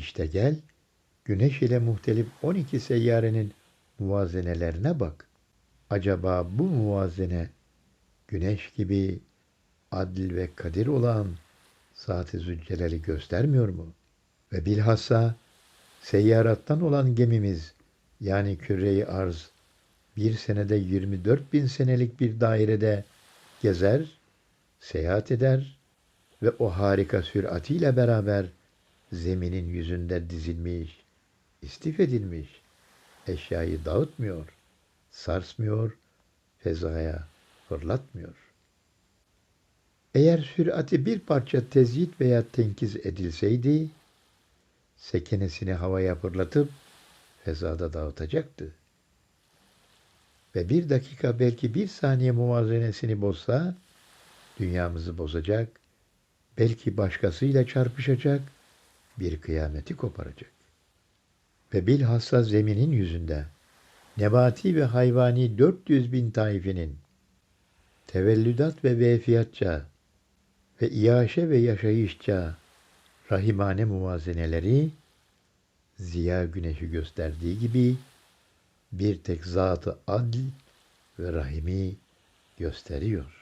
İşte gel, güneş ile muhtelif 12 seyyarenin muvazenelerine bak. Acaba bu muvazene güneş gibi adil ve kadir olan Zat-ı Zülcelal'i göstermiyor mu? Ve bilhassa seyyarattan olan gemimiz yani küre-i arz bir senede 24 bin senelik bir dairede gezer, seyahat eder ve o harika süratiyle beraber zeminin yüzünde dizilmiş, istif edilmiş, eşyayı dağıtmıyor, sarsmıyor, fezaya fırlatmıyor. Eğer sürati bir parça tezyit veya tenkiz edilseydi, sekenesini havaya fırlatıp fezada dağıtacaktı. Ve bir dakika belki bir saniye muvazenesini bozsa, dünyamızı bozacak, belki başkasıyla çarpışacak, bir kıyameti koparacak. Ve bilhassa zeminin yüzünde, nebati ve hayvani 400 bin taifinin, tevellüdat ve vefiyatça ve iaşe ve yaşayışça rahimane muvazeneleri ziya güneşi gösterdiği gibi bir tek zatı adl ve rahimi gösteriyor.